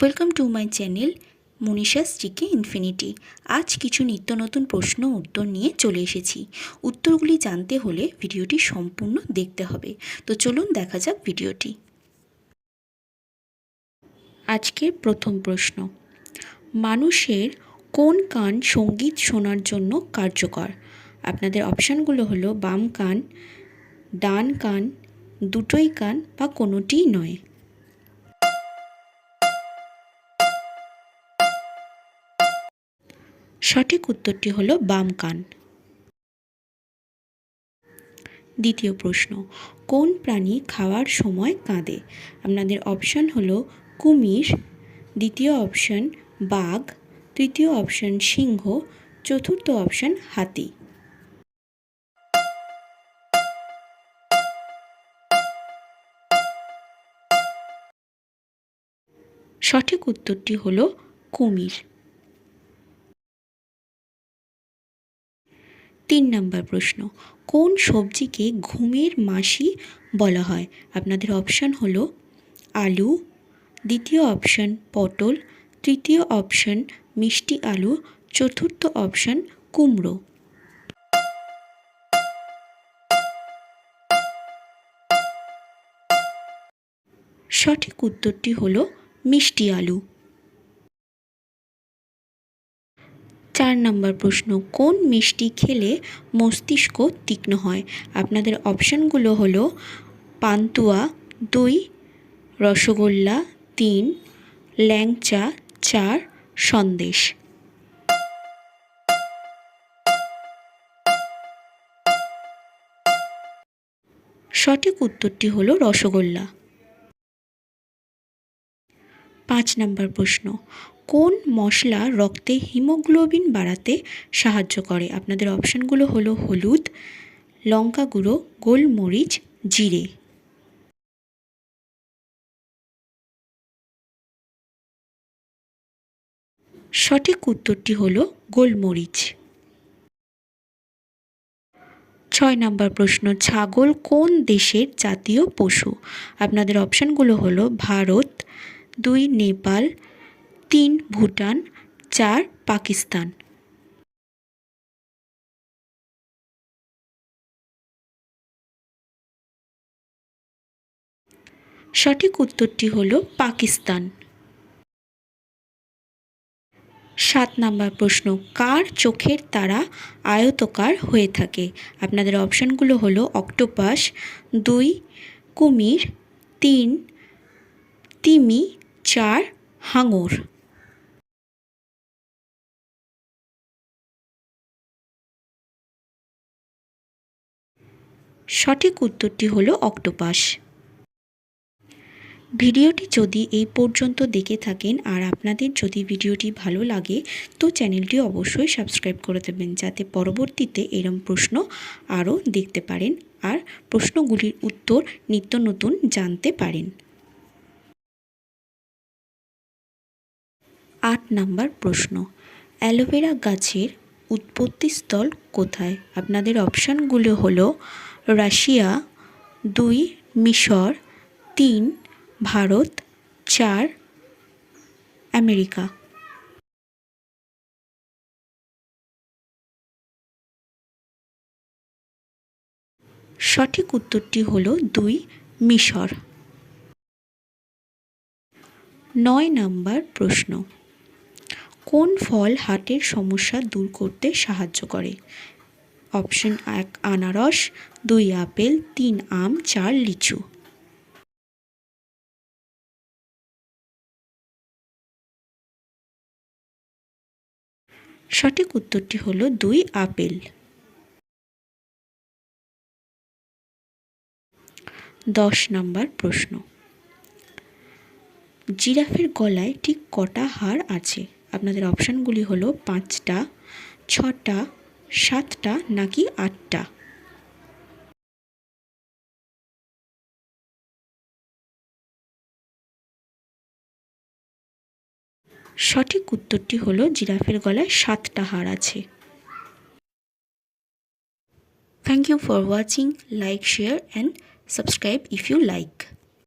Welcome to my channel Manisha's GK infinity আজ কিছু নিত্য নতুন প্রশ্ন উত্তর নিয়ে চলে এসেছি। উত্তরগুলি জানতে হলে ভিডিওটি সম্পূর্ণ দেখতে হবে। তো চলুন দেখা যাক ভিডিওটি। আজকের প্রথম প্রশ্ন। মানুষের কোন কান সংগীত শোনার জন্য কার্যকর? আপনাদের অপশানগুলো হলো বাম কান, ডান কান, দুটোই কান বা কোনোটিই নয়। সঠিক উত্তরটি হলো বাম কান। দ্বিতীয় প্রশ্ন, কোন প্রাণী খাওয়ার সময় কাঁদে? আপনাদের অপশন হলো কুমির, দ্বিতীয় অপশন বাঘ, তৃতীয় অপশন সিংহ, চতুর্থ অপশন হাতি। সঠিক উত্তরটি হলো কুমির। তিন নম্বর প্রশ্ন, কোন সবজিকে ঘুমের মাসি বলা হয়? আপনাদের অপশান হলো আলু, দ্বিতীয় অপশান পটল, তৃতীয় অপশান মিষ্টি আলু, চতুর্থ অপশান কুমড়ো। সঠিক উত্তরটি হলো মিষ্টি আলু। চার নম্বর প্রশ্ন, কোন মিষ্টি খেলে মস্তিষ্ক তীক্ষ্ণ হয়? আপনাদের অপশানগুলো হলো পান্তুয়া দুই, রসগোল্লা তিন, ল্যাংচা চার, সন্দেশ। সঠিক উত্তরটি হলো রসগোল্লা। পাঁচ নম্বর প্রশ্ন কোন মশলা রক্তে হিমোগ্লোবিন বাড়াতে সাহায্য করে? আপনাদের অপশানগুলো হলো হলুদ, লঙ্কা গুঁড়ো, গোলমরিচ, জিরে। সঠিক উত্তরটি হলো গোলমরিচ। ছয় নম্বর প্রশ্ন, ছাগল কোন দেশের জাতীয় পশু? আপনাদের অপশানগুলো হলো ভারত, দুই নেপাল তিন ভুটান, চার পাকিস্তান। সঠিক উত্তরটি হল পাকিস্তান। সাত নাম্বার প্রশ্ন, কার চোখের তারা আয়তকার হয়ে থাকে? আপনাদের অপশানগুলো হলো অক্টোপাস, দুই কুমির, তিন তিমি, চার হাঙর। সঠিক উত্তরটি হলো অক্টোপাস। ভিডিওটি যদি এই পর্যন্ত দেখে থাকেন আর আপনাদের যদি ভিডিওটি ভালো লাগে, তো চ্যানেলটি অবশ্যই সাবস্ক্রাইব করে দেবেন যাতে পরবর্তীতে এরম প্রশ্ন আরও দেখতে পারেন আর প্রশ্নগুলির উত্তর নিত্য নতুন জানতে পারেন। আট নাম্বার প্রশ্ন, অ্যালোভেরা গাছের উৎপত্তিস্থল কোথায়? আপনাদের অপশানগুলো হলো রাশিয়া, দুই মিশর, তিন ভারত, চার আমেরিকা। সঠিক উত্তরটি হলো দুই মিশর। নয় নাম্বার প্রশ্ন। কোন ফল হার্টের সমস্যা দূর করতে সাহায্য করে? অপশন এক, আনারস, দুই আপেল, তিন আম, চার লিচু। সঠিক উত্তরটি হলো দুই আপেল। দশ নম্বর প্রশ্ন। জিরাফের গলায় ঠিক কটা হাড় আছে? আপনাদের অপশানগুলি হলো পাঁচটা, ছটা সাতটা নাকি আটটা? সঠিক উত্তরটি হলো জিরাফের গলায় সাতটা হাড় আছে। Thank you for watching like share and subscribe if you like